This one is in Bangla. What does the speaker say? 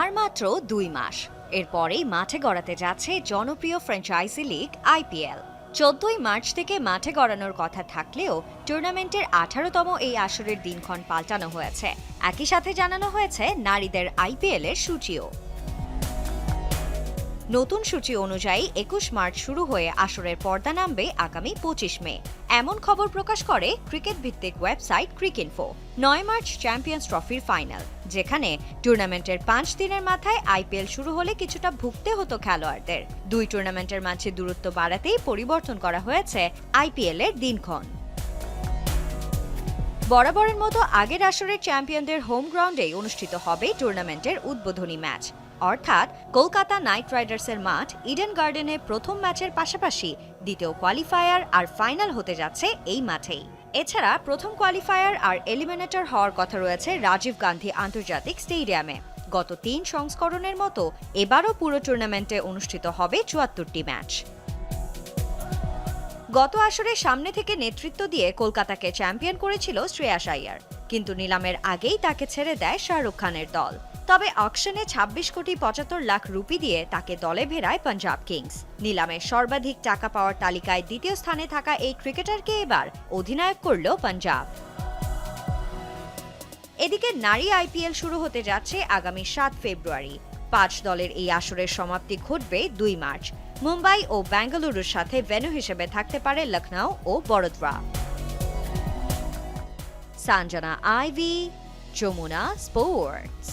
আর মাত্র দুই মাস। এরপরেই মাঠে গড়াতে যাচ্ছে জনপ্রিয় ফ্র্যাঞ্চাইজি লিগ আইপিএল চোদ্দই মার্চ থেকে মাঠে গড়ানোর কথা থাকলেও টুর্নামেন্টের আঠারোতম এই আসরের দিনক্ষণ পাল্টানো হয়েছে। একই সাথে জানানো হয়েছে নারীদের আইপিএলের সূচিও। নতুন সূচি অনুযায়ী একুশ মার্চ শুরু হয়ে আসরের পর্দা নামবে আগামী পঁচিশ মে। এমন খবর প্রকাশ করে ক্রিকেট ভিত্তিক ওয়েবসাইট ক্রিকইনফো। নয় মার্চ চ্যাম্পিয়ন্স ট্রফির ফাইনাল, যেখানে টুর্নামেন্টের পাঁচ দিনের মাথায় আইপিএল শুরু হলে কিছুটা ভুগতে হতো খেলোয়াড়দের। দুই টুর্নামেন্টের মাঝে দূরত্ব বাড়াতেই পরিবর্তন করা হয়েছে আইপিএল এর দিনক্ষণ। বরাবরের মতো আগের আসরের চ্যাম্পিয়নদের হোম গ্রাউন্ডেই অনুষ্ঠিত হবে টুর্নামেন্টের উদ্বোধনী ম্যাচ। অর্থাৎ কলকাতা নাইট রাইডার্সের মাঠ, ইডেন গার্ডেনে প্রথম ম্যাচের পাশাপাশি দ্বিতীয় কোয়ালিফায়ার আর ফাইনাল হতে যাচ্ছে এই মাঠেই। এছাড়া প্রথম কোয়ালিফায়ার আর এলিমিনেটর হওয়ার কথা রয়েছে রাজীব গান্ধী আন্তর্জাতিক স্টেডিয়ামে। গত তিন সংস্করণের মতো এবারও পুরো টুর্নামেন্টে অনুষ্ঠিত হবে চুয়াত্তরটি ম্যাচ। গত আসরে সামনে থেকে নেতৃত্ব দিয়ে কলকাতাকে চ্যাম্পিয়ন করেছিল শ্রেয়াস আইয়ার কিন্তু নিলামের আগেই তাকে ছেড়ে দেয় শাহরুখ খানের দল। তবে অকশনে ২৬ কোটি পঁচাত্তর লাখ রুপি দিয়ে তাকে দলে ভেড়ায় পাঞ্জাব কিংস। নিলামের সর্বাধিক টাকা পাওয়ার তালিকায় দ্বিতীয় স্থানে থাকা এই ক্রিকেটারকে এবার অধিনায়ক করল পাঞ্জাব। এদিকে নারী আইপিএল শুরু হতে যাচ্ছে আগামী সাত ফেব্রুয়ারি। পাঁচ দলের এই আসরের সমাপ্তি ঘটবে দুই মার্চ। মুম্বাই ও বেঙ্গালুরুর সাথে ভেন্যু হিসেবে থাকতে পারে লখনৌ ও বড়োদরা সানজানা, আইভি, যমুনা স্পোর্টস।